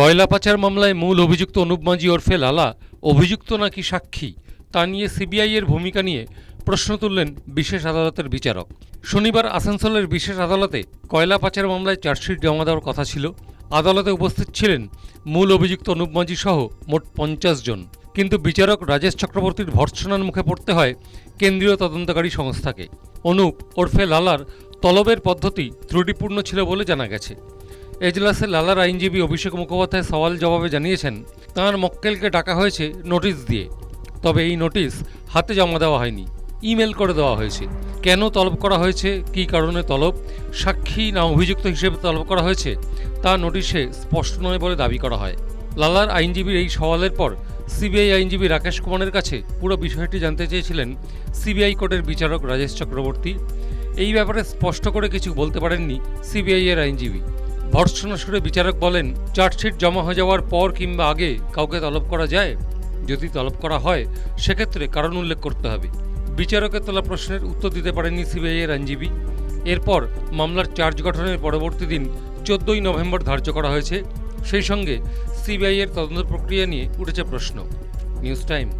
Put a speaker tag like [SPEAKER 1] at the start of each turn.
[SPEAKER 1] কয়লা পাচার মামলায় মূল অভিযুক্ত অনুপ মাঝি ওরফে লালা, অভিযুক্ত নাকি সাক্ষী, তা নিয়ে সিবিআই এর ভূমিকা নিয়ে প্রশ্ন তুললেন বিশেষ আদালতের বিচারক। শনিবার আসানসোলের বিশেষ আদালতে কয়লা পাচার মামলায় চার্জশিট জমা দেওয়ার কথা ছিল। আদালতে উপস্থিত ছিলেন মূল অভিযুক্ত অনুপ মাঝি সহ মোট পঞ্চাশ জন। কিন্তু বিচারক রাজেশ চক্রবর্তীর ভর্ৎসনার মুখে পড়তে হয় কেন্দ্রীয় তদন্তকারী সংস্থাকে। অনুপ ওরফে লালার তলবের পদ্ধতি ত্রুটিপূর্ণ ছিল বলে জানা গেছে। এজলাসে লালার আইনজীবী অভিষেক মুখোপাধ্যায় সওয়াল জবাবে জানিয়েছেন, তাঁর মক্কেলকে ডাকা হয়েছে নোটিশ দিয়ে। তবে এই নোটিশ হাতে জমা দেওয়া হয়নি। ইমেল করে দেওয়া হয়েছে। কেন তলব করা হয়েছে? কি কারণে তলব? সাক্ষী না অভিযুক্ত হিসেবে তলব করা হয়েছে? তা নোটিশে স্পষ্ট নয় বলে দাবি করা হয়। লালার আইনজীবীর এই সওয়ালের পর সিবিআই আইনজীবী রাকেশ কুমারের কাছে পুরো বিষয়টি জানতে চেয়েছিলেন সিবিআই কোর্টের বিচারক রাজেশ চক্রবর্তী। এই ব্যাপারে স্পষ্ট করে কিছু বলতে পারেননি সিবিআই এর আইনজীবী। ভর্ৎসনা সুরে বিচারক বলেন, চার্জশিট জমা হয়ে যাওয়ার পর কিংবা আগে কাউকে তলব করা যায়? যদি তলব করা হয়, সেক্ষেত্রে কারণ উল্লেখ করতে হবে। বিচারকের তোলা প্রশ্নের উত্তর দিতে পারেননি সিবিআইয়ের আইনজীবী। এরপর মামলার চার্জ গঠনের পরবর্তী দিন, চোদ্দই নভেম্বর ধার্য করা হয়েছে। সেই সঙ্গে সিবিআইয়ের তদন্ত প্রক্রিয়া নিয়ে উঠেছে প্রশ্ন। News time.